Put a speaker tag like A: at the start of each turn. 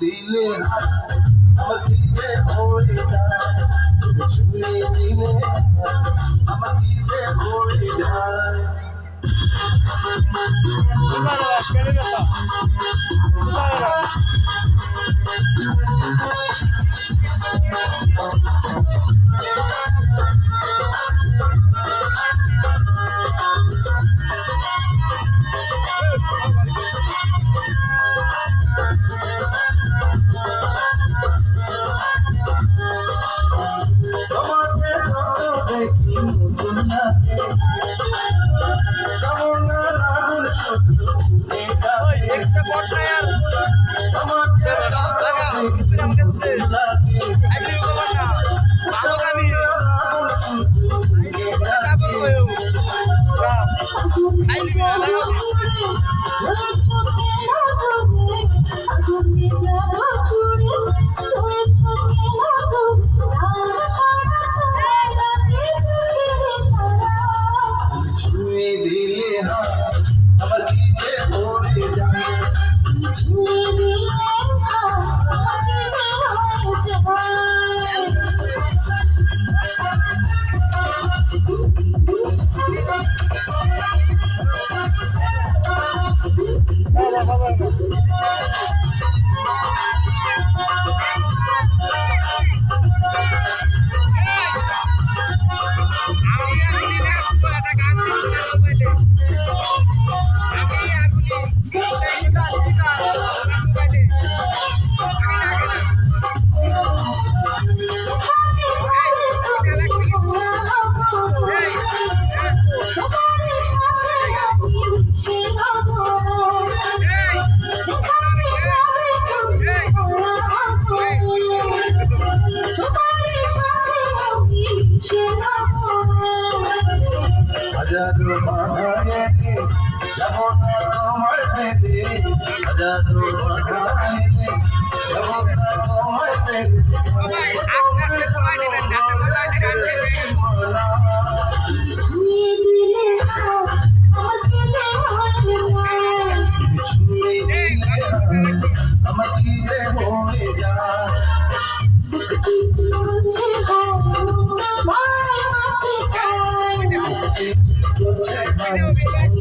A: দিলে আমাকে ভরে যায় ছুঁয়ে দিলে আমাকে ভরে যায়
B: Bye. Uh -huh.
A: আমার কি হয়ে যায় যাব না তোমার দেবে হাজারো Thank you.